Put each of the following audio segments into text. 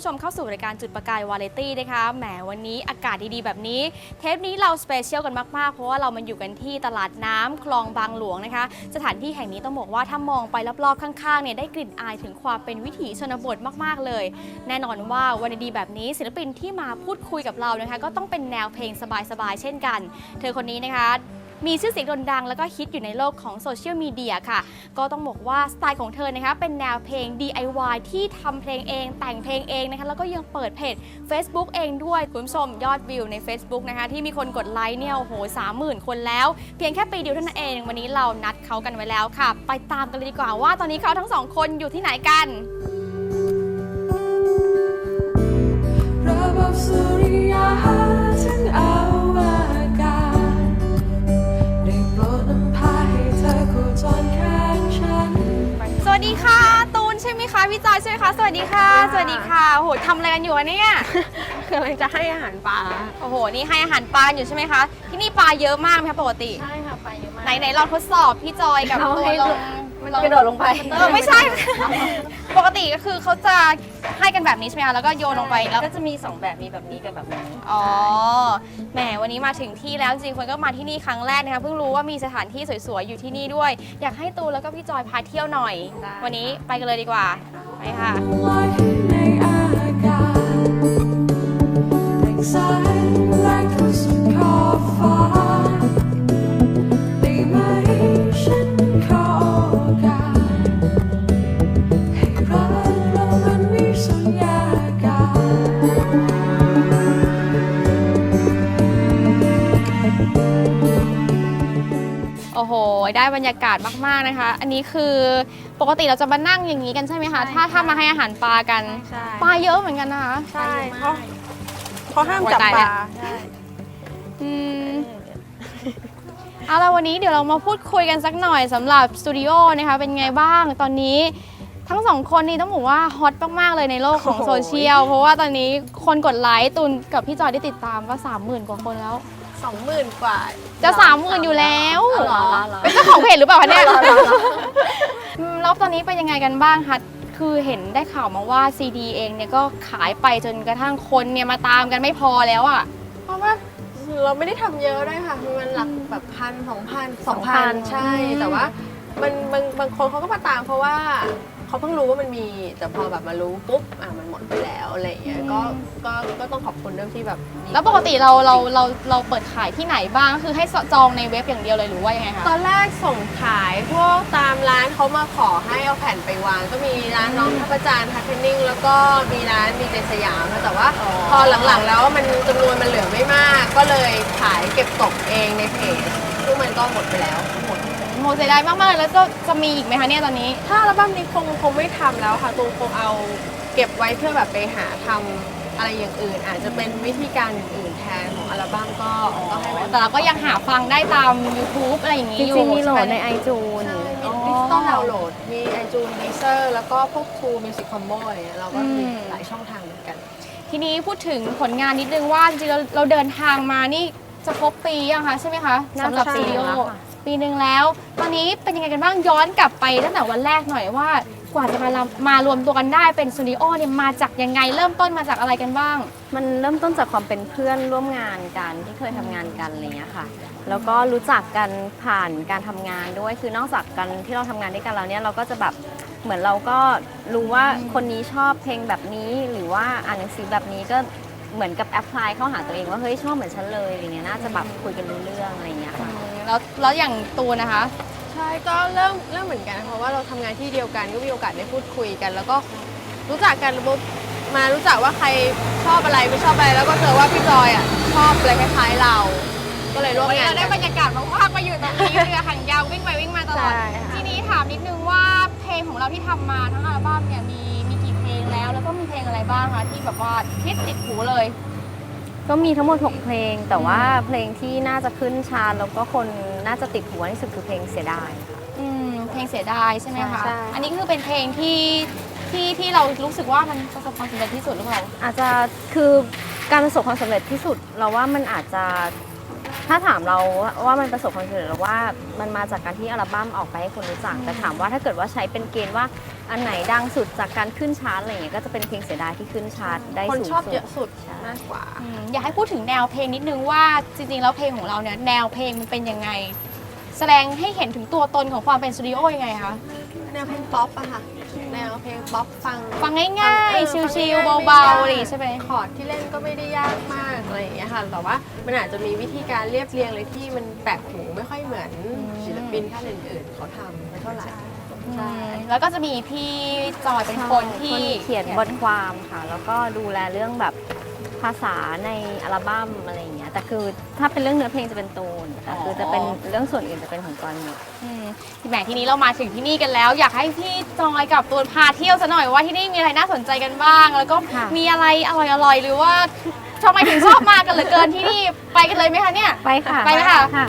ผู้ชมเข้าสู่รายการจุดประกายวาเลตี้นะคะแหมวันนี้อากาศดีๆ แบบนี้ เทปนี้เราสเปเชียลกันมากๆ เพราะว่าเรามันอยู่กันที่ตลาดน้ำคลองบางหลวงนะคะ สถานที่แห่งนี้ต้องบอกว่าถ้ามองไปรอบๆข้างๆเนี่ยได้กลิ่นอายถึงความเป็นวิถีชนบทมากๆเลย แน่นอนว่าวันดีๆแบบนี้ ศิลปินที่มาพูดคุยกับเรานะคะ ก็ต้องเป็นแนวเพลงสบายๆเช่นกัน เธอคนนี้นะคะ มีชื่อเสียงโด่งดัง แล้วก็ฮิตอยู่ในโลกของโซเชียลมีเดียค่ะ ก็ต้องบอกว่าสไตล์ของเธอนะคะเป็นแนวเพลง DIY ที่ทำเพลงเอง แต่งเพลงเองนะคะแล้วก็ยังเปิดเพจ Facebook เองด้วยคุณผู้ชมยอดวิวใน Facebook นะคะที่มีคนกดไลค์เนี่ยโอ้โหสามหมื่นคนแล้ว เพียงแค่ปีเดียวเท่านั้นเอง วันนี้เรานัดเขากันไว้แล้วค่ะ ไปตามกันเลยดีกว่าว่า ตอนนี้เขาทั้งสองคนอยู่ที่ไหนกันระบบสุริ ดีค่ะ ตูนใช่ไหมคะพี่จอยใช่ไหมคะสวัสดีค่ะ สวัสดีค่ะโอ้โหทำอะไรกันอยู่อะเนี่ยกำลังจะให้อาหารปลา โอ้โหนี่ให้อาหารปลาอยู่ใช่ไหมคะ ที่นี่ปลาเยอะมากไหมคะปกติ ใช่ค่ะปลาเยอะมากไหนไหนลองทดสอบพี่จอยกับเอาตัวให้ลงมันลอง กระโดดลงไป เออไม่ใช่ ปกติก็คือเขาจะให้กันแบบนี้ใช่ไหมคะแล้วก็โยนลงไปแล้ว ก็จะมี2แบบมีแบบนี้กับแบบนี้อ๋อ แหม วันนี้มาถึงที่แล้วจริงๆคนก็มาที่นี่ครั้งแรกนะคะ เพิ่งรู้ว่ามีสถานที่สวยๆ อยู่ที่นี่ด้วย อยากให้ตูนแล้วก็พี่จอยพาเที่ยวหน่อยได้วันนี้ไปกันเลยดีกว่า ไปค่ะ ลอยขึ้นในอากาศแบ่งสายแรงเข้าสู่ขอบฟ้า อ้โหได้บรรยากาศมากๆนะคะ อันนี้คือปกติเราจะมานั่งอย่างนี้กันใช่ไหมคะ ถ้าถ้ามาให้อาหารปลากัน ใช่ปลาเยอะเหมือนกันนะคะ ใช่เพราะเพราะห้ามจับโอ้ยตายปแล้ลาวใช่อืมเอาละวันนี้เดี๋ยวเรามาพูดคุยกันสักหน่อยสำหรับสตูดิโอนะคะเป็นไงบ้างตอนนี้ทั้งสองคนนี่ต้องบอกว่าฮอตมากๆเลยในโลกของโอ้โหโซเชียล เพราะว่าตอนนี้คนกดไลค์ตูนกับพี่จอยได้ติดตามก็สามหมื่นกว่าคนแล้ว สองหมื่นกว่าจะสามหมื่นอยู่แล้วอ๋อเหรอเหรอ เป็นเจ้าของเพจหรือเปล่าคะเนี่ยอืมแล้วตอนนี้เป็นยังไงกันบ้างคะคือเห็นได้ข่าวมาว่าซีดีเองเนี่ยก็ขายไปจนกระทั่งคนเนี่ยมาตามกันไม่พอแล้วอะ เพราะว่าเราไม่ได้ทำเยอะด้วยค่ะมันหลักแบบพันสองพันสองพัน2,000ใช่แต่ว่า มันบางบางคนเขาก็มาตามเพราะว่า เขาเพิ่งรู้ว่ามันมี แต่พอแบบมารู้ปุ๊บอะมันหมดไปแล้วอะไรอย่างเงี้ยก็ก็ก็ต้องขอบคุณเรื่องที่แบบมีแล้วปกติเราเราเราเราเปิดขายที่ไหนบ้างคือให้จองในเว็บอย่างเดียวเลยหรือว่ายังไงคะตอนแรกส่งขายพวกตามร้านเขามาขอให้เอาแผ่นไปวาง ก็มีร้านน้องทัพจานทัพเทนนิ่งแล้วก็มีร้านมีเจสยามนะแต่ว่าอ๋อพอหลังๆแล้วมันจำนวนมันเหลือไม่มาก ก็เลยขายเก็บตกเองในเพจซึ่งมันก็หมดไปแล้วทั้งหมด โมเสียดายมากๆเลยแล้วจะจะมีอีกไหมคะเนี่ยตอนนี้ ถ้าอัลบั้มนี้คงคงไม่ทำแล้วค่ะตูคงเอาเก็บไว้เพื่อแบบไปหาทำอะไรอย่างอื่น อาจจะเป็นวิธีการอื่นๆแทนของอัลบั้มก็ก็ให้มันแต่เราก็ยังหาฟังได้ตาม YouTube อะไรอย่างจนี้อยู่ริงๆมีโหลดในช่ไไอจูน ใช่มีอ๋อดิจิตอลดาวน์โหลด มี iTunes Deezer แล้วก็พวก True Music Combo อะไรเงี้ยเราก็มีอืม หลายช่องทางเหมือนกัน ทีนี้พูดถึงผลงานนิดนึงว่าจริงๆเราเราเดินทางมานี่จะครบปียังคะใช่ไหมคะน่าสำหรับจะซีดีโอแล้วค่ะ ปีหนึ่งแล้ว ตอนนี้เป็นยังไงกันบ้างย้อนกลับไปตั้งแต่วันแรกหน่อยว่ากว่าจะมามารวมตัวกันได้เป็นสตูดิโอเนี่ยมาจากยังไงเริ่มต้นมาจากอะไรกันบ้าง มันเริ่มต้นจากความเป็นเพื่อนร่วมงานกันที่เคยทำงานกันอะไรเงี้ยค่ะ แล้วก็รู้จักกันผ่านการทำงานด้วย คือนอกจากกันที่เราทำงานด้วยกันแล้วเนี่ยเราก็จะแบบเหมือนเราก็รู้ว่าคนนี้ชอบเพลงแบบนี้หรือว่าอ่านหนังสือแบบนี้ก็เหมือนกับแอพพลายเข้าหาตัวเองว่าเฮ้ยชอบเหมือนฉันเลยอะไรเงี้ยน่าจะแบบคุยกันรู้เรื่องอะไรเงี้ยค่ะ แล้วแล้วอย่างตูนนะคะ ใช่ก็เริ่มเริ่มเหมือนกันเพราะว่าเราทำงานที่เดียวกันก็มีโอกาสได้พูดคุยกัน แล้วก็รู้จักกันปุ๊บมารู้จักว่าใครชอบอะไรไม่ชอบอะไรแล้วก็เจอว่าพี่จอยอะชอบอะไรคล้ายๆเรา ก็เลยร่วมวันนี้งานเราได้กับรรยากาศมากๆมาอยู่ตรงนี้ เรือหางยาววิ่งไปวิ่งมาตลอด ใช่ค่ะ ทีนี้ถามนิดนึงว่าเพลงของเราที่ทำมาทั้งอัลบั้มเนี่ยมีมีกี่เพลงแล้ว แล้วก็มีเพลงอะไรบ้างคะที่แบบว่าฮิตติดหูเลย ก็มีทั้งหมด 6 เพลง แต่ว่าเพลงที่น่าจะขึ้นชาร์ตแล้วก็คนน่าจะติดหัวที่สุดคือเพลงเสียดาย อืมเพลงเสียดายใช่ไหมคะใช่ อันนี้คือเป็นเพลงที่ที่ที่เรารู้สึกว่ามันประสบความสำเร็จที่สุดหรือเปล่าอาจจะคือการประสบความสำเร็จที่สุด เราว่ามันอาจจะถ้าถามเราว่ามันประสบความสำเร็จหรือว่ามันมาจากการที่อัลบั้มออกไปให้คนรู้จักแต่ถามว่าถ้าเกิดว่าใช้เป็นเกณฑ์ว่า อันไหนดังสุดจากการขึ้นชาร์ตอะไรอย่างเงี้ยก็จะเป็นเพลงเสียดายที่ขึ้นชาร์ตได้คนสูงชอบสุดเยอะสุดใช่ มากกว่า อืมอยากให้พูดถึงแนวเพลงนิดนึงว่าจริงๆแล้วเพลงของเราเนี่ยแนวเพลงมันเป็นยังไง แสดงให้เห็นถึงตัวตนของความเป็นสตูดิโอยังไงคะแนวเพลงป๊อปอะค่ะแนวเพลงป๊อปฟังฟังง่ายเออๆฟังชิลง่ยๆๆเบาๆม่อะไรยอย่างงี้ใช่ไหม คอร์ดที่เล่นก็ไม่ได้ยากมากอะไรอย่างเงี้ยค่ะแต่ว่ามันอาจจะมีวิธีการเรียบเรียงเลยที่มันแปลกหูไม่ค่อยเหมือนศิลปินท่านอื่นๆเขาทำไม่เท่าไหร่ ใช่แล้วก็จะมีพี่จอยเป็นคนที่เขียนบทความค่ะ แล้วก็ดูแลเรื่องแบบภาษาในอัลบั้มอะไรอย่างเงี้ยแต่คือถ้าเป็นเรื่องเนื้อเพลงจะเป็นตูนแต่คือจะเป็นเรื่องส่วนอื่นจะเป็นของกรหมดอืมแหมทีนี้เรามาถึงที่นี่กันแล้ว อยากให้พี่จอยกับตูนพาเที่ยวซะหน่อยว่าที่นี่มีอะไรน่าสนใจกันบ้าง แล้วก็ค่ะมีอะไรอร่อยๆหรือว่าทำไมถึงชอบมากันเหลือเกินที่นี่ไปกันเลยไหมคะเนี่ยไปค่ะไปเลยค่ะ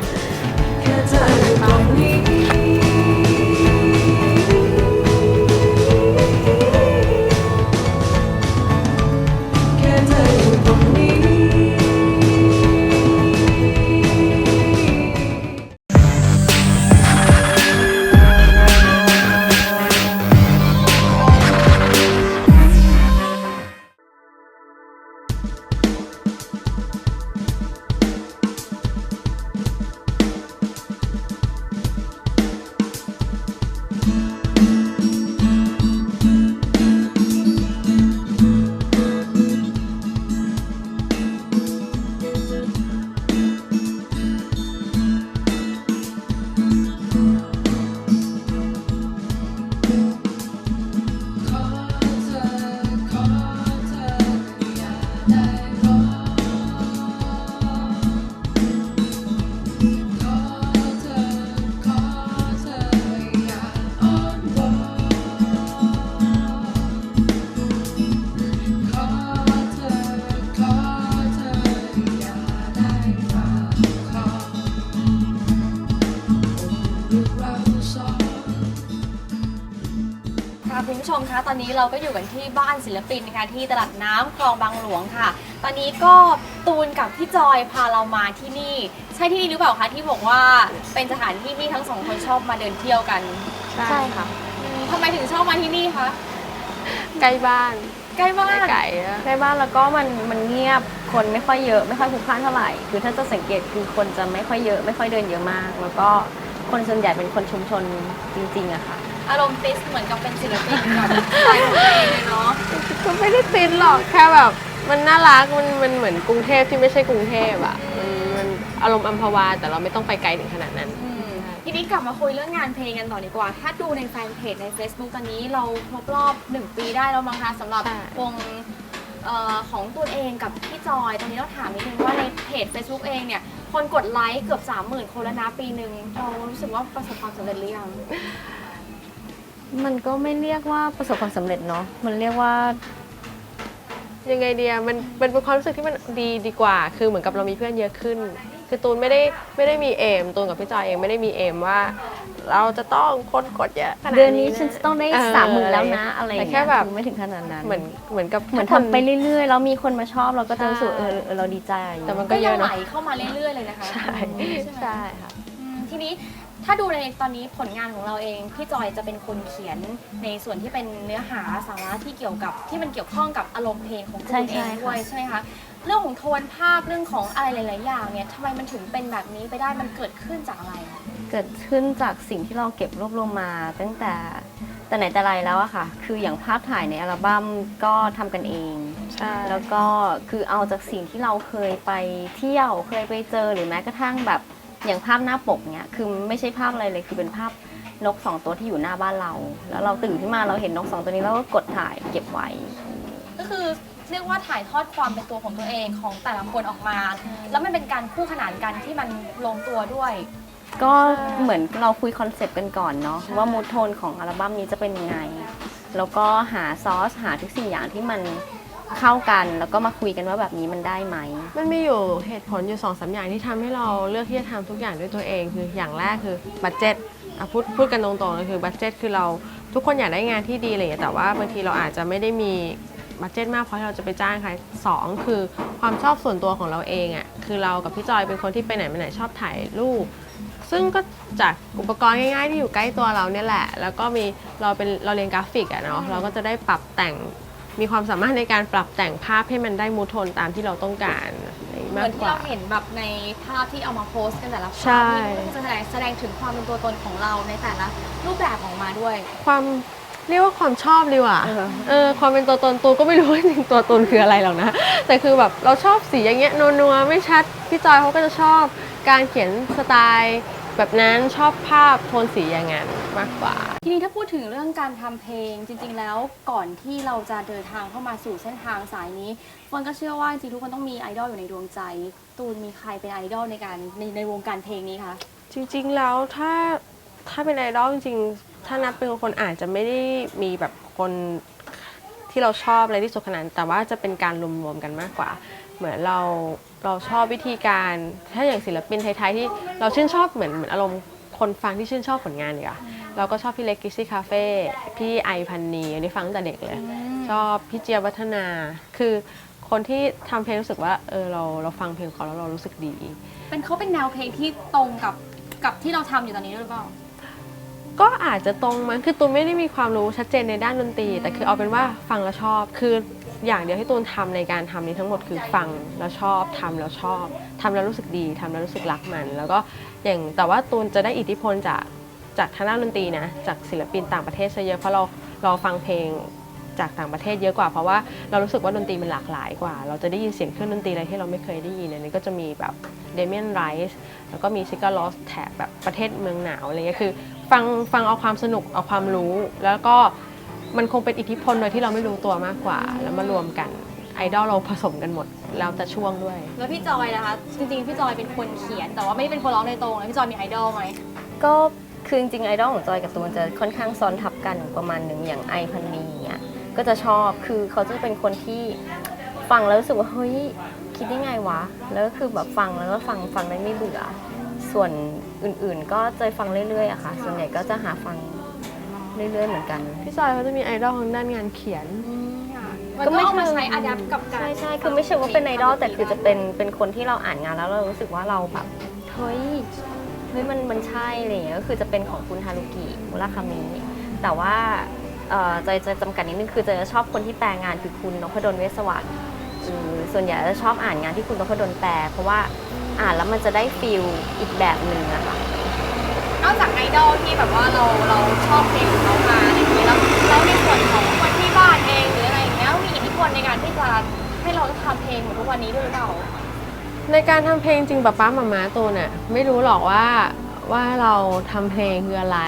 นนี้เราก็อยู่กันที่บ้านศิลปินนะคะที่ตลาดน้ำคลองบางหลวงค่ะ ตอนนี้ก็ตูนกับพี่จอยพาเรามาที่นี่ ใช่ที่นี่หรือเปล่าคะที่บอกว่าเป็นสถานที่ที่ทั้งสองคนชอบมาเดินเที่ยวกันใช่ค่ะ อืมทำไมถึงชอบมาที่นี่คะใกล้บ้านใกล้บ้าไม่นไกลอะใกล้บ้านแล้วก็มันมันเงียบคนไม่ค่อยเยอะไม่ค่อยพลุกพล่านเท่าไหร่ คือถ้าจะสังเกตคือคนจะไม่ค่อยเยอะ ไม่ค่อยเดินเยอะมาก แล้วก็คนส่วนใหญ่เป็นคนชุมชนจริงๆอะค่ะ อารมณ์ติสเหมือนกับเป็นศิลปินกับสไตล์ของตัวเองเลยเนาะก็ไม่ได้ติดหรอกแค่แบบมันน่ารักมันมันเหมือนกรุงเทพที่ไม่ใช่กรุงเทพอะมันมันอารมณ์อัมพวาแต่เราไม่ต้องไปไกลถึงขนาดนั้น อืมทีนี้กลับมาคุยเรื่องงานเพลงกันต่อดีกว่า ถ้าดูในแฟนเพจใน Facebook ตอนนี้เราครบรอบ 1 ปีได้แล้วมั้งคะสำหรับใช่ วงเอ่อของตัวเองกับพี่จอยตอนนี้เราถามนิดนึงว่าในเพจ Facebook เองเนี่ย คนกดไลค์เกือบ 30,000 คนแล้วนะปีหนึ่งเรารู้สึกว่าประสบความสำเร็จหรือยัง มันก็ไม่เรียกว่าประสบความสำเร็จเนาะมันเรียกว่า ยังไงเดียมันมันเป็นความรู้สึกที่มันดีดีกว่า คือเหมือนกับเรามีเพื่อนเยอะขึ้น คือตูนไม่ได้ไม่ได้มีเอมตูนกับพี่จอยเองไม่ได้มีเอมว่า เราจะต้องคนกดเยอะขนาดเดือนนี้ะฉันจะต้องได้เออสามหมื่นแล้วนะอะไรอย่างแต่แค่เงี้ยแบบคือไม่ถึงขนาดนั้น เหมือนเหมือนกับเหมือนทุกค ทำไปเรื่อยๆ แล้วมีคนมาชอบเราก็จะรู้สึกใช่เออเออเราดีใจ แต่มันก็ก็เยยังอะไหลเนาะเข้ามาเรื่อยๆเลยนะคะใช่ใช่ไหมใช่ค่ะอืม ทีนี้ถ้าดูในตอนนี้ผลงานของเราเองพี่จอยจะเป็นคนเขียนในส่วนที่เป็นเนื้อหาสาระที่เกี่ยวกับที่มันเกี่ยวข้องกับอารมณ์เพลงของตัวใช่เอใช่งค่ะด้วยใช่ไหมคะเรื่องของโทนภาพเรื่องของอะไรหลาย ๆ อย่างเนี่ยทำไมมันถึงเป็นแบบนี้ไปได้มันเกิดขึ้นจากอะไรอะเกิดขึ้นจากสิ่งที่เราเก็บรวบรวมมา ตั้งแต่แต่ไหนแต่ไรแล้วอะค่ะ คืออย่างภาพถ่ายในอัลบั้มก็ทำกันเองใช่แล้วก็คือเอาจากสิ่งที่เราเคยไปเที่ยวเคยไปเจอหรือแม้กระทั่งแบบ อย่างภาพหน้าปกเนี้ยคือไม่ใช่ภาพอะไรเลยคือเป็นภาพนกสองตัวที่อยู่หน้าบ้านเรา แล้วเราตื่นขึ้นมาเราเห็นนกสองตัวนี้เราก็กดถ่ายเก็บไว้ ก็คือเรียกว่าถ่ายทอดความเป็นตัวของตัวเองของแต่ละคนออกมา แล้วมันเป็นการคู่ขนานกันที่มันลงตัวด้วย ก็เหมือนเราคุยคอนเซปต์กันก่อนเนาะว่ามูทโทนของอัลบั้มนี้จะเป็นยังไง แล้วก็หาซอสหาทุกสิ่งอย่างที่มัน เข้ากันแล้วก็มาคุยกันว่าแบบนี้มันได้ไหม มันมีอยู่เหตุผลอยู่สองสามอย่างที่ทำให้เราเลือกที่จะทำทุกอย่างด้วยตัวเองคืออย่างแรกคือบัตเจ็ตอะพูดพูดกันตรงๆเลยคือบัตเจ็ตคือเราทุกคนอยากได้งานที่ดีอะไรอย่างเงี้ยแต่ว่าบางทีเราอาจจะไม่ได้มีบัตเจ็ตมากเพอที่เราจะไปจ้างใครสองคือความชอบส่วนตัวของเราเองอะ่ะคือเรากับพี่จอยเป็นคนที่ไปไหนมาไหนชอบถ่ายรูป ซึ่งก็จากอุปกรณ์ง่ายๆที่อยู่ใกล้ตัวเราเนี่ยแหละ แล้วก็มีเราเป็นเราเรียนกราฟิกอะเนาะเราก็จะได้ปรับแต่ง มีความสามารถในการปรับแต่งภาพให้มันได้มูทโทนตามที่เราต้องการอะไรอย่างงี้เหมืมาอนกกที่ว่า เราเห็นแบบในภาพที่เอามาโพสต์กันแต่ละภาพใช่ นี่ก็จะแสดงแสดงถึงความเป็นตัวตนของเราในแต่ละรูปแบบออกมาด้วย ความเรียกว่าความชอบดีกว่าเออเออความเป็นตัวตนตูก็ไม่รู้ว่าจริงๆตัวตนคืออะไรหรอกนะ แต่คือแบบเราชอบสีอย่างเงี้ยนัวๆไม่ชัดพี่จอยเขาก็จะชอบการเขียนสไตล์ แบบนั้นชอบภาพโทนสีอย่างนั้น มากกว่า ทีนี้ถ้าพูดถึงเรื่องการทำเพลงจริง ๆ แล้วก่อนที่เราจะเดินทางเข้ามาสู่เส้นทางสายนี้เฟิร์นก็เชื่อว่าจริงๆทุกคนต้องมีไอดอลอยู่ในดวงใจ ตูนมีใครเป็นไอดอลในการในในวงการเพลงนี้คะจริงๆแล้วถ้าถ้าเป็นไอดอลจริงๆ ถ้านับเป็นคนอาจจะไม่ได้มีแบบคนที่เราชอบอะไรที่สุดขนาดแต่ว่าจะเป็นการรวมๆกันมากกว่า เหมือนเราเราชอบวิธีการถ้าอย่างศิลปินไทยๆที่เราชื่นชอบเหมือนเหมือนอารมณ์คนฟังที่ชื่นชอบผลงานเนี่ย เราก็ชอบพี่เล็กกิซี่คาเฟ่พี่ไอพันนีอันนี้ฟังตั้งแต่เด็กเลย ชอบพี่เจียบวัฒนา คือคนที่ทำเพลงรู้สึกว่าเออเราเราฟังเพลงเขาแล้วเรารู้สึกดี เป็นเขาเป็นแนวเพลงที่ตรงกับกับที่เราทำอยู่ตอนนี้ด้วยหรือเปล่า ก็อาจจะตรงมั้งคือตูนไม่ได้มีความรู้ชัดเจนในด้านดนตรี แต่คือเอาเป็นว่าฟังแล้วชอบ คืออย่างเดียวที่ตูนทำในการทำนี้ทั้งหมดคือฟังแล้วชอบทำแล้วชอบทำแล้วรู้สึกดีทำแล้วรู้สึกรักมัน แล้วก็อย่างแต่ว่าตูนจะได้อิทธิพลจาก จากทางด้านดนตรีนะจากศิลปินต่างประเทศซะเยอะเพราะเราเราฟังเพลงจากต่างประเทศเยอะกว่าเพราะว่าเรารู้สึกว่าดนตรีมันหลากหลายกว่า เราจะได้ยินเสียงเครื่องดนตรีอะไรที่เราไม่เคยได้ยินอันนี้ก็จะมีแบบเดเมียนไรส์แล้วก็มีซิกาลอสแถบแบบประเทศเมืองหนาวอะไรเงี้ยคือฟังฟังเอาความสนุกเอาความรู้ แล้วก็มันคงเป็นอิทธิพลโดยที่เราไม่รู้ตัวมากกว่า แล้วมารวมกันไอดอลเราผสมกันหมดแล้วแต่ช่วงด้วย แล้วพี่จอยนะคะ จริงๆ พี่จอยเป็นคนเขียนแต่ว่าไม่ได้เป็นคนร้องโดยตรงเลยพี่จอยมีไอดอลไหมก็ คือจริงๆไอดอลของจอยกับตูนจะค่อนข้างซ้อนทับกันประมาณหนึ่งอย่างไอพันนีเนี่ยก็จะชอบคือเขาจะเป็นคนที่ฟังแล้วรู้สึกว่าเฮ้ยคิดได้ไงวะ แล้วก็คือแบบฟังแล้วก็ฟังฟังได้ไม่เบื่อ ส่วนอื่นๆ ก็จะฟังเรื่อยๆอะค่ะ ส่วนใหญ่ก็จะหาฟังเรื่อยๆเหมือนกัน พี่จอยเขาจะมีไอดอลทางด้านงานเขียนมันก็ก็ไม่เอามาเชิงใช้อัดแอปกับการใช่ใช่คือไม่ใช่ว่าเป็นไอดอลแต่คือจะเป็นเป็นคนที่เราอ่านงานแล้วเรารู้สึกว่าเราแบบเฮ้ย เฮ้ยมันมันใช่อะไรอย่างเงี้ยก็คือจะเป็นของคุณฮารุกิมุราคามิ แต่ว่าเอ่อจะจะจำกัดนิดนึงคือจะชอบคนที่แปลงานคือคุณนพดลเวสวัสด์ส่วนใหญ่จะชอบอ่านงานที่คุณนพดลแปล เพราะว่าอ่านแล้วมันจะได้ฟีลอีกแบบหนึ่งอะค่ะ นอกจากไอดอลที่แบบว่าเราเราชอบเพลงของเขามาอะไรอย่างนี้แล้วแล้วในส่วนของคนที่บ้านเองหรืออะไรอย่างเงี้ยมีอิทธิพลในการที่จะให้เราทำเพลงเหมือนทุกวันนี้ด้วยหรือเปล่า ในการทำเพลงจริงป้าป้ามามาตัวน่ะไม่รู้หรอกว่าว่าเราทำเพลงคืออะไร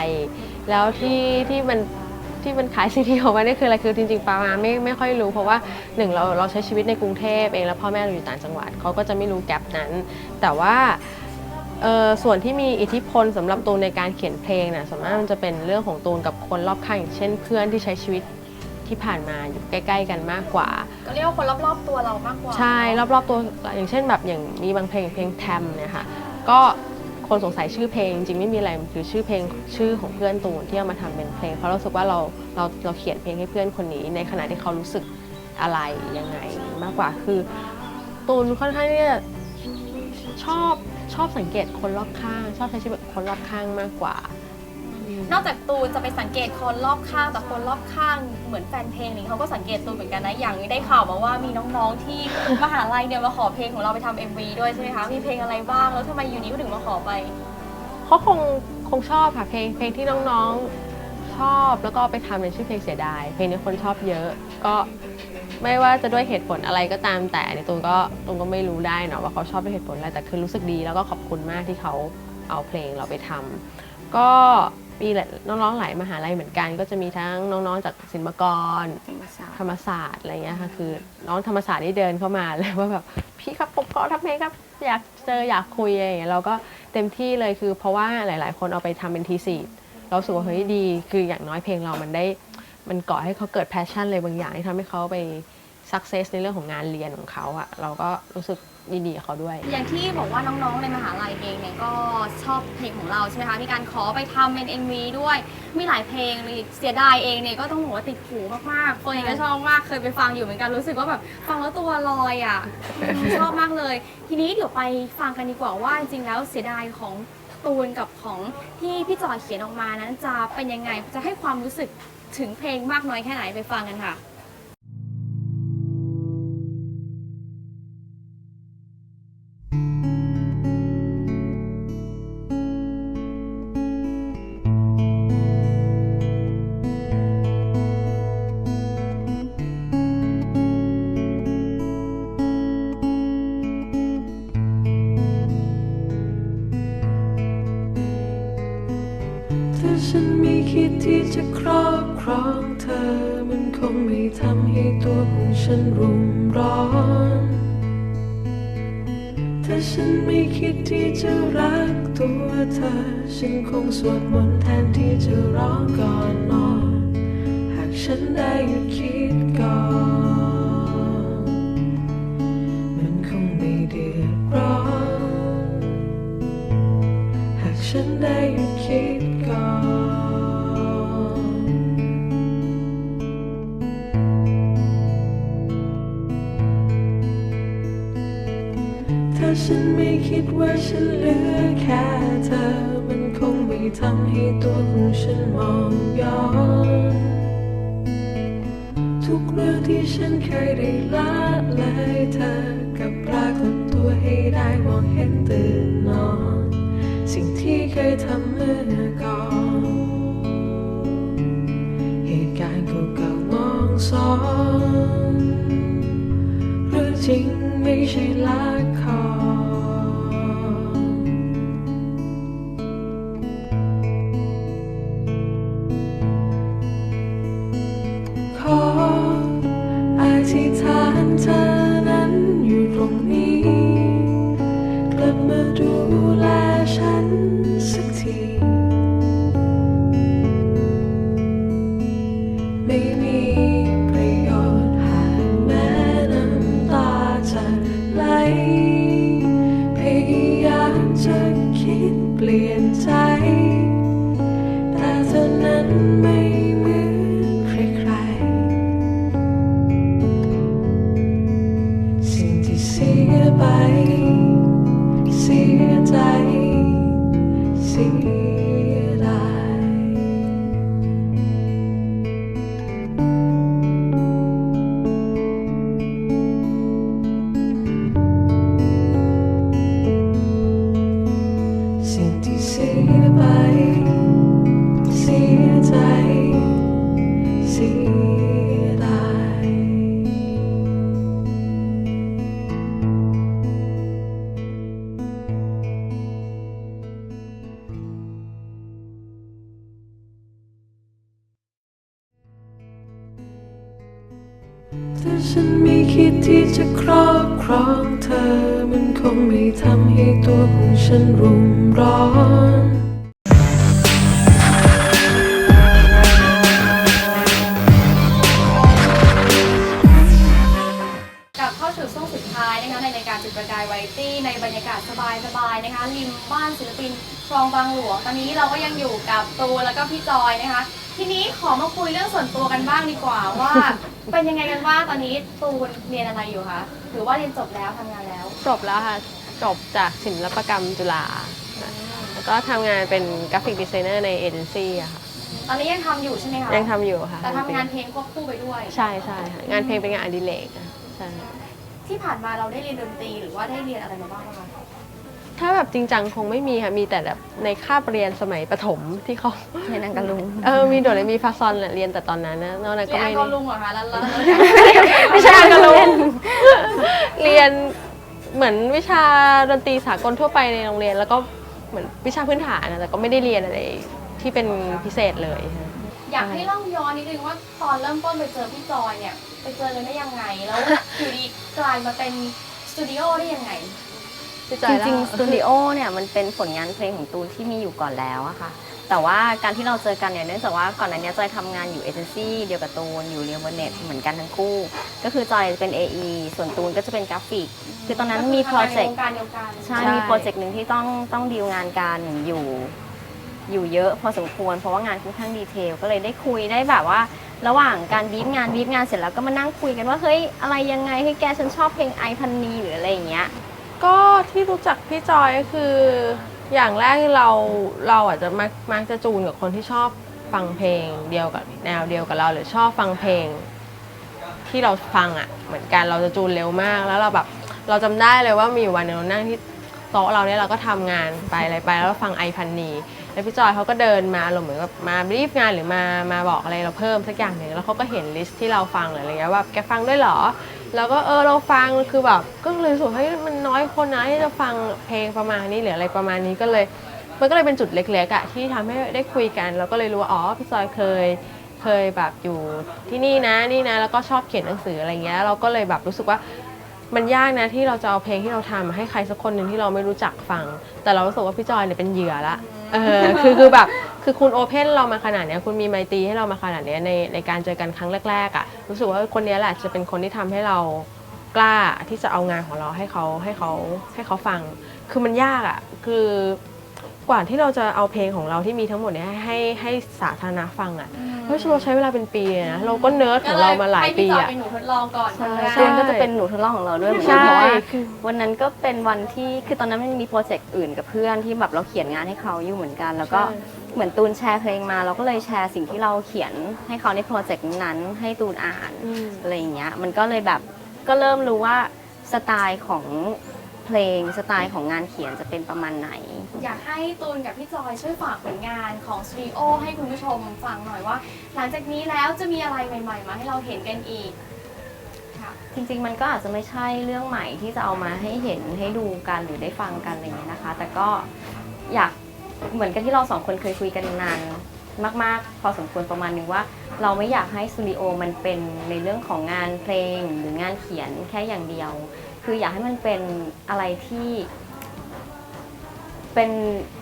แล้วที่ที่มันที่มันขายซีดีออกมาเนี่คืออะไรคือจริงๆป้ามาไม่ไม่ค่อยรู้เพราะว่าหนึ่งเราเราใช้ชีวิตในกรุงเทพเองแล้วพ่อแม่เราอยู่ต่างจังหวัดเขาก็จะไม่รู้แกลบนั้น แต่ว่าเออส่วนที่มีอิทธิพลสำหรับตูนในการเขียนเพลงน่ะส่วนมากมันจะเป็นเรื่องของตูนกับคนรอบข้างอย่างเช่นเพื่อนที่ใช้ชีวิต ที่ผ่านมาอยู่ใกล้ ๆ กันมากกว่า ก็เรียกว่าคนรอบๆตัวเรามากกว่าใช่รอบๆตัวอย่างเช่นแบบอย่างมีบางเพลงเพลงแทมเนี่ยค่ะก็คนสงสัยชื่อเพลงจริงๆไม่มีอะไรมันคือชื่อเพลงชื่อของเพื่อนตูนที่เอามาทำเป็นเพลง เพราะเรารู้สึกว่าเราเราเราเขียนเพลงให้เพื่อนคนนี้ ในขณะที่เขารู้สึกอะไรยังไงมากกว่าคือ ตูนค่อนข้างที่จะชอบชอบสังเกตคนรอบข้าง ชอบใช้ชีวิตกับคนรอบข้างมากกว่า นอกจากตูนจะไปสังเกตคนรอบข้างแต่คนรอบข้างเหมือนแฟนเพลงนี่เขาก็สังเกตตูนเหมือนกันนะอย่างได้ข่าวมาว่ามีน้องๆที่มหาลัยเนี่ยมาขอเพลงของเราไปทำ MV ด้วยใช่ไหมคะมีเพลงอะไรบ้างแล้วทำไมอยู่นี้ก็ถึงมาขอไป เขาคงคงชอบค่ะเพลงเพลงที่น้องๆชอบแล้วก็เอาไปทำในชื่อเพลงเสียดาย เพลงนี้คนชอบเยอะ ก็ไม่ว่าจะด้วยเหตุผลอะไรก็ตามแต่เนี่ยตูนก็ตูนก็ไม่รู้ได้เนาะว่าเขาชอบด้วยเหตุผลอะไรแต่คือรู้สึกดีแล้วก็ขอบคุณมากที่เขาเอาเพลงเราไปทำก็ มีหลายน้องๆหลายมหาลัยเหมือนกัน ก็จะมีทั้งน้องๆจากศิลปากร ธรรมศาสตร์อะไรเงี้ยค่ะคือน้องธรรมศาสตร์นี่เดินเข้ามาเลยว่าแบบพี่ครับผมขอทำเพลงครับอยากเจออยากคุยอะไรอย่างเงี้ยเราก็เต็มที่เลยคือเพราะว่าหลาย ๆ คนเอาไปทำเป็นทีสีเรารู้สึกว่าเฮ้ยดีคืออย่างน้อยเพลงเรามันได้ มันก่อให้เขาเกิดแพชชั่นเลยบางอย่างที่ทำให้เขาไปสักเซสในเรื่องของงานเรียนของเขาอะเราก็รู้สึก ยินดีกับเขาด้วย อย่างที่บอกว่าน้องๆในมหาลัยเองเนี่ยก็ชอบเพลงของเราใช่ไหมคะมีการขอไปทำเป็น MV ด้วย มีหลายเพลงเลยเสียดายเองเนี่ยก็ต้องบอกว่าติดหูมากๆคนเองก็ชอบมากเคยไปฟังอยู่เหมือนกันรู้สึกว่าแบบฟังแล้วตัวลอยอะอืมชอบมากเลย ทีนี้เดี๋ยวไปฟังกันดีกว่าว่าจริงๆแล้วเสียดายของตูนกับของที่พี่จอยเขียนออกมานั้นจะเป็นยังไงจะให้ความรู้สึกถึงเพลงมากน้อยแค่ไหนไปฟังกันค่ะ ฉันม่คิดที่จะครอบครองเธอ มันคงไม่ทำให้ตัวของฉันรุ่มร้อน ถ้าฉันไม่คิดที่จะรักตัวเธอ ฉันคงสวดมนต์แทนที่จะร้องก่อนนอน หากฉันได้หยุดคิดก่อน มันคงไม่เดือดร้อน หากฉันได้หยุดคิด ถ้าฉันไม่คิดว่าฉันเหลือแค่เธอ มันคงไม่ทำให้ตัวของฉันมองย้อนทุกเรื่องที่ฉันเคยได้ละเลยเธอ งไปลี่ยนใจ แต่เธอนั้นไม่ ถ้าฉันไม่คิดที่จะครอบครองเธอ มันคงไม่ทำให้ตัวของฉันรุ่มร้อนกลับเข้าสู่ช่วงสุดท้ายนะคะในรายการจุดประกายไรตี้ในบรรยากาศสบายๆนะคะริมบ้านศิลปินคลองบางหลวง ตอนนี้เราก็ยังอยู่กับตูแล้วก็พี่จอยนะคะ ทีนี้ขอมาคุยเรื่องส่วนตัวกันบ้างดีกว่าว่า เป็นยังไงกันบ้างตอนนี้ตูนเรียนอะไรอยู่คะหรือว่าเรียนจบแล้วทำงานแล้วจบแล้วค่ะ จบจากศิลปกรรมจุฬาแล้วก็ทำงานเป็นกราฟิกดีไซเนอร์ในเอเจนซี่อะค่ะ ตอนนี้ยังทำอยู่ใช่ไหมคะยังทำอยู่ค่ะแต่ทำงานเพลงควบคู่ไปด้วยใช่ใช่ค่ะงานเพลงเป็นงานอดิเรกอะใช่ ที่ผ่านมาเราได้เรียนดนตรีหรือว่าได้เรียนอะไรมาบ้างคะ ถ้าแบบจริงจังคงไม่มีค่ะ มีแต่แบบในคาบเรียนสมัยประถมที่เขาเรียนอังกะลุงเออมีโดดเรมีฟาซอนแหละเรียนแต่ตอนนั้นนะนอกนั้นเรีก็ยนอัไม่งกได้อลุงเหรอคะแล้วแล้วไม่ใช่อังกะลุงเรียนเหมือนวิชาดนตรีสากลทั่วไปในโรงเรียน แล้วก็เหมือนวิชาพื้นฐานนะแต่ก็ไม่ได้เรียนอะไรที่เป็นพิเศษเลยค่ะ อยากให้เล่าย้อนนิดนึงว่าตอนเริ่มต้นไปเจอพี่จอยเนี่ย ไปเจอกันได้ยังไง แล้วอยู่ดีกลายมาเป็นสตูดิโอได้ยังไงพี่ จจอยเล่าริงๆสตูดิโอเนี่ยมันเป็นผลงานเพลงของตูนที่มีอยู่ก่อนแล้วอะค่ะ แต่ว่าการที่เราเจอกันเนี่ยเนื่องจากว่าก่อนหน้านี้จอยทำงานอยู่เอเจนซี่เดียวกับตูนอยู่เรียนวันเน็ตเหมือนกันทั้งคู่ ก็คือจอยเป็น AE ส่วนตูนก็จะเป็นกราฟิก คือตอนนั้นมีโปรเจกต์ก็คือทำงานในวงการเดียวกันใช่มีโปรเจกต์หนึ่งที่ต้องต้องดีลงานกันอยู่อยู่เยอะพอสมควรเพราะว่างานค่อนข้างดีเทลก็เลยได้คุยได้แบบว่า ระหว่างการบีบงานบีบงานเสร็จแล้วก็มานั่งคุยกันว่าเฮ้ยอะไรยังไงเฮ้ยแกฉันชอบเพลงไอพันนีหรืออะไรอย่างเงี้ย ก็ที่รู้จักพี่จอยก็คืออย่างแรกเราเราอาจจะมักมักจะจูนกับคนที่ชอบฟังเพลงเดียวกับแนวเดียวกับเรา หรือชอบฟังเพลง ที่เราฟังอะ่ะ เหมือนกันเราจะจูนเร็วมาก แล้วเราแบบเราจำได้เลยว่ามีอยู่วันหนึงเรานั่งที่โต๊ะเราเนี่ยเราก็ทำงานไปอะไรไปแล้วเราฟังไอพันนีแล้วพี่จอยเขาก็เดินมาเราเหมือนกับมารีฟงานหรือมามาบอกอะไรเราเพิ่มสักอย่างหนึ่งแล้วเขาก็เห็นลิสต์ที่เราฟังหรืออะไรเงี้ยว่าแกฟังด้วยเหรอ แล้วก็เออเราฟังคือแบบก็เลยรู้สึกเฮ้ยมันน้อยคนนะที่จะฟังเพลงประมาณนี้หรืออะไรประมาณนี้ก็เลย มันก็เลยเป็นจุดเล็กๆอะที่ทำให้ได้คุยกันแล้วก็เลยรู้ว่าอ๋อพี่จอยเคยเคยแบบอยู่ที่นี่นะนี่นะ แล้วก็ชอบเขียนหนังสืออะไรเงี้ยเราก็เลยแบบรู้สึกว่ามันยากนะที่เราจะเอาเพลงที่เราทำให้ใครสักคนหนึ่งที่เราไม่รู้จักฟัง แต่เรารู้สึกว่าพี่จอยเนี่ยเป็นเหยื่อละเออคือคือแบบ คือคุณโอเพนเรามาขนาดเนี้ยคุณมีไมตรีให้เรามาขนาดเนี้ยในในการเจอกันครั้งแรกๆอะรู้สึกว่าคนเนี้ยแหละจะเป็นคนที่ทำให้เรากล้าที่จะเอางานของเราให้เขาให้เขาให้เขาฟัง คือมันยากอะคือ กว่าที่เราจะเอาเพลงของเราที่มีทั้งหมดเนี้ยให้ให้สาธารณะฟังอะ่ะเพราะเราใช้เวลาเป็นปีเลยนะเราก็เนิร์ดของเรามาหลายปีให้พี่จอยอะ่ะเป็นหนูทดลองก่อนใช่ครั้งแรกตูนก็จะเป็นหนูทดลองของเราด้วยเหมือนใช่กันเพราะว่าคือวันนั้นก็เป็นวันที่คือตอนนั้นมันมีโปรเจกต์อื่นกับเพื่อนที่แบบเราเขียนงานให้เขาอยู่เหมือนกัน แล้วก็ใช่ เหมือนตูนแชร์เพลงมา เราก็เลยแชร์สิ่งที่เราเขียนให้เขาในโปรเจกต์นั้นให้ตูนอ่าน อืม อะไรอย่างเงี้ยมันก็เลยแบบก็เริ่มรู้ว่าสไตล์ของ เพลงสไตล์ของงานเขียนจะเป็นประมาณไหน อยากให้ตูนกับพี่จอยช่วยฝากผลงานของสตูดิโอให้คุณผู้ชมฟังหน่อยว่า หลังจากนี้แล้วจะมีอะไรใหม่ๆ มาให้เราเห็นกันอีกค่ะจริงๆ มันก็อาจจะไม่ใช่เรื่องใหม่ที่จะเอามาให้เห็นให้ดูกันหรือได้ฟังกันอะไรอย่างเงี้ยนะคะ แต่ก็อยากเหมือนกับที่เราสองคนเคยคุยกันนานมาก ๆ พอสมควรประมาณนึงว่า เราไม่อยากให้สตูดิโอมันเป็นในเรื่องของงานเพลงหรืองานเขียนแค่อย่างเดียว คืออยากให้มันเป็นอะไรที่ เป็น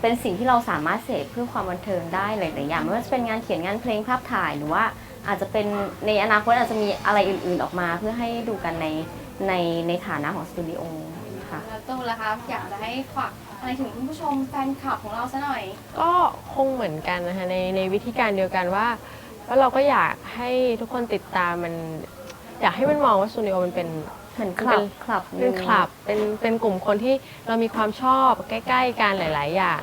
เป็นสิ่งที่เราสามารถเสพเพื่อความบันเทิงได้หลายๆอย่างไม่ว่าจะเป็นงานเขียนงานเพลงภาพถ่ายหรือว่าอาจจะเป็นในอนาคตอาจจะมีอะไรอื่นๆออกมา เพื่อให้ดูกันในในในฐานะของสตูดิโอค่ะ แล้วตูนล่ะคะอยากจะให้ฝากอะไรถึงคุณผู้ชมแฟนคลับของเราซะหน่อย ก็คงเหมือนกันนะคะในในวิธีการเดียวกันว่าว่าเราก็อยากให้ทุกคนติดตามมัน อยากให้มันมองว่าสตูดิโอมันเป็น เหมือนคเป็ลับนคลับหเป็นึ่นงคลับเป็นเป็นกลุ่มคนที่เรามีความชอบใกล้ ๆกันหลาย ๆ อย่าง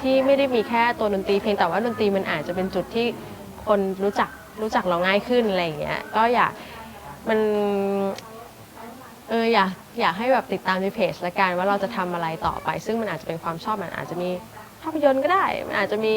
ที่ไม่ได้มีแค่ตัวดนตรีเพียงแต่ว่าดนตรีมันอาจจะเป็นจุดที่คนรู้จักรู้จักเราง่ายขึ้นอะไรอย่างเงี้ยก็อยากมันเอออยากอยากให้แบบติดตามในเพจละกันว่าเราจะทำอะไรต่อไป ซึ่งมันอาจจะเป็นความชอบมันอาจจะมีภาพยนตร์ก็ได้ มันอาจจะมี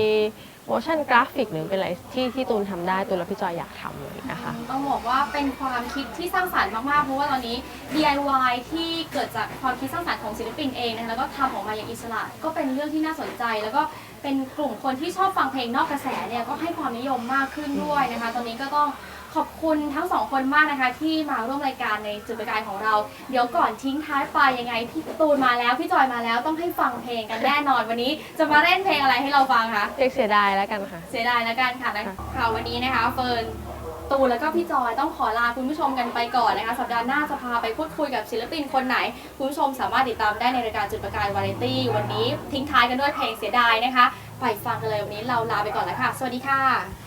motion graphic หรือเป็นอะไรที่ที่ตูนทำได้ตูนและพี่จอยอยากทำเลยนะคะ ต้องบอกว่าเป็นความคิดที่สร้างสรรค์มากๆ เพราะว่าตอนนี้ DIY ที่เกิดจากความคิดสร้างสรรค์ของศิลปินเองนะคะแล้วก็ทำออกมาอย่างอิสระ ก็เป็นเรื่องที่น่าสนใจ แล้วก็เป็นกลุ่มคนที่ชอบฟังเพลงนอกกระแสเนี่ยก็ให้ความนิยมมากขึ้นด้วยนะคะ ตอนนี้ก็ต้อง ขอบคุณทั้งสองคนมากนะคะ ที่มาร่วมรายการในจุดประกายของเรา เดี๋ยวก่อนทิ้งท้ายไปยังไงพี่ตูนมาแล้วพี่จอยมาแล้วต้องให้ฟังเพลงกันแน่นอนวันนี้ จะมาเล่นเพลงอะไรให้เราฟังคะเรียกเสียดายแล้วกันค่ะ เสียดายแล้วกันค่ะนะค่ะวันนี้นะคะ เฟิร์นตูนแล้วก็พี่จอยต้องขอลาคุณผู้ชมกันไปก่อนนะคะ สัปดาห์หน้าจะพาไปพูดคุยกับศิลปินคนไหน คุณผู้ชมสามารถติดตามได้ในรายการจุดประกายวาไรตี้วันนี้ทิ้งท้ายกันด้วยเพลงเสียดายนะคะ ไปฟังกันเลยวันนี้เราลาไปก่อนแล้วค่ะ สวัสดีค่ะ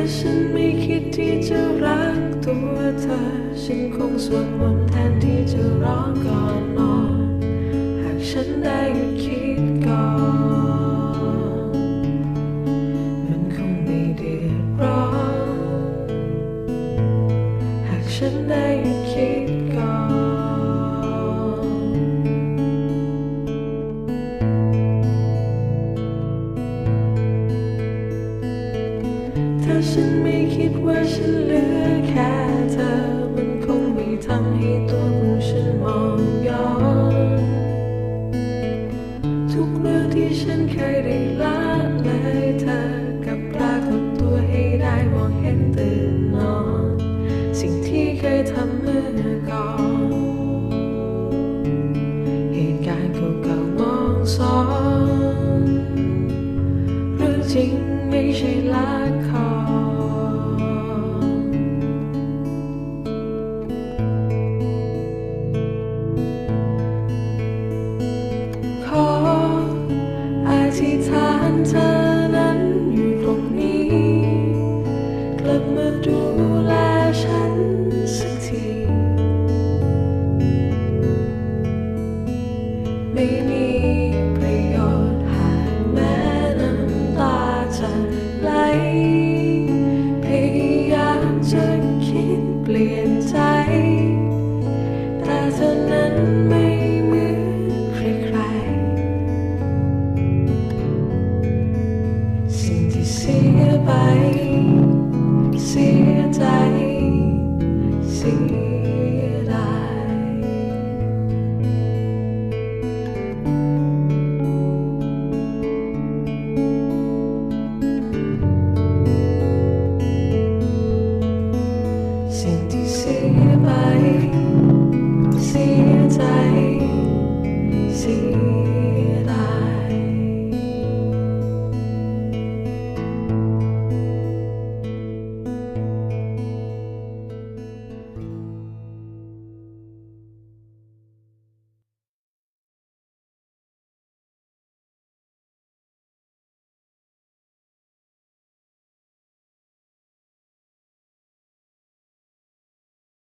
ถ้าฉันไม่คิดที่จะรักตัวเธอ ฉันคงสวดมนต์แทนที่จะร้องก่อนนอน หากฉันได้หยุดคิดก่อน ไป